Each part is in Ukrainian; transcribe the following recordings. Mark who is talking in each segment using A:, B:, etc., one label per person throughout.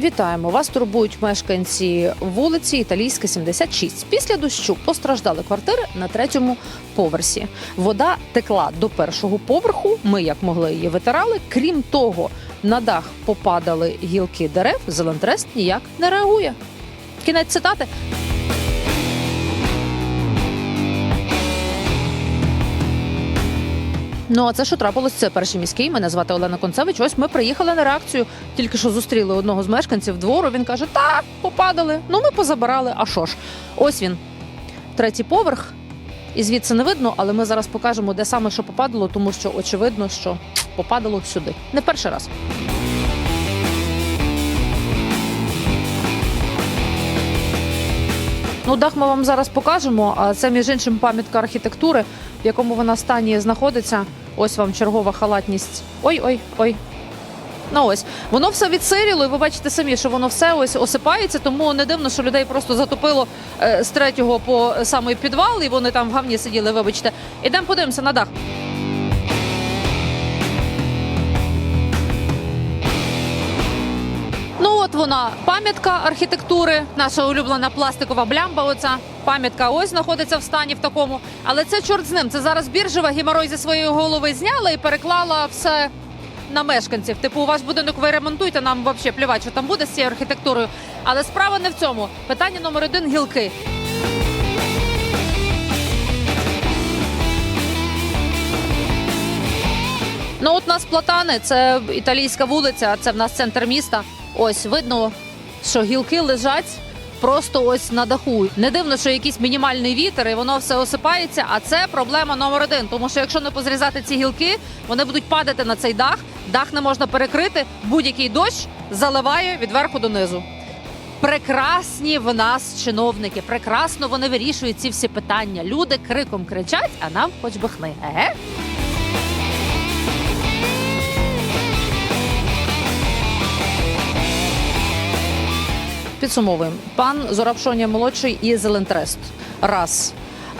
A: Вітаємо! Вас турбують мешканці вулиці Італійська, 76. Після дощу постраждали квартири на третьому поверсі. Вода текла до першого поверху. Ми як могли її витирали. Крім того, на дах попадали гілки дерев. Зелентрест ніяк не реагує. Кінець цитати. Ну а це що трапилось? Це перший міський. Мене звати Олена Концевич. Ось ми приїхали на реакцію. Тільки що зустріли одного з мешканців двору. Він каже: Так, попадали. Ну ми позабирали. А що ж? Ось він, третій поверх. І звідси не видно, але ми зараз покажемо, де саме що попадало, тому що очевидно, що попадало сюди. Не перший раз. Ну, дах ми вам зараз покажемо. Це між іншим пам'ятка архітектури, в якому вона стані знаходиться. Ось вам чергова халатність. Ой, ой, ой. Ну ось воно все відсиріло, і ви бачите самі, що воно все ось осипається, тому не дивно, що людей просто затопило е, з третього по самий підвал, і вони там в гавні сиділи. Вибачте, ідемо подивимося на дах. Вона пам'ятка архітектури, наша улюблена пластикова блямба. Оця пам'ятка ось знаходиться в стані в такому. Але це чорт з ним. Це зараз біржева геморой зі своєї голови зняла і переклала все на мешканців. Типу, у ваш будинок ви ремонтуйте, нам взагалі плівати, що там буде з цією архітектурою. Але справа не в цьому. Питання номер один гілки. Ну, от нас платани, це італійська вулиця, це в нас центр міста. Ось видно, що гілки лежать просто ось на даху. Не дивно, що якийсь мінімальний вітер, і воно все осипається. А це проблема номер один. Тому що якщо не позрізати ці гілки, вони будуть падати на цей дах. Дах не можна перекрити. Будь-який дощ заливає від верху до низу. Прекрасні в нас чиновники, прекрасно вони вирішують ці всі питання. Люди криком кричать, а нам хоч би хни. Еге? Підсумовуємо. Пан Зорапшоня молодший і Зелентрест. Раз.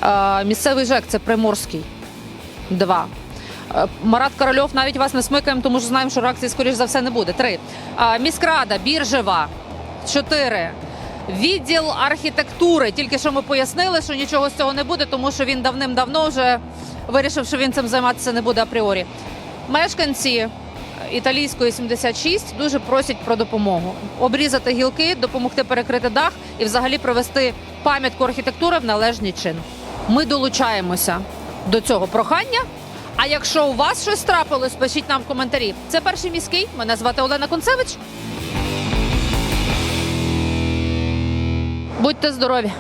A: Е, місцевий ЖЕК це Приморський. Два. Е, Марат Корольов навіть вас не смикаємо, тому що знаємо, що реакції, скоріш за все, не буде. Три. Е, міськрада, біржева. Чотири. Відділ архітектури. Тільки що ми пояснили, що нічого з цього не буде, тому що він давним-давно вже вирішив, що він цим займатися не буде апріорі. Мешканці італійської 76 дуже просять про допомогу. Обрізати гілки, допомогти перекрити дах і взагалі привести пам'ятку архітектури в належний чин. Ми долучаємося до цього прохання. А якщо у вас щось трапилось, пишіть нам в коментарі. Це перший міський. Мене звати Олена Концевич. Будьте здорові!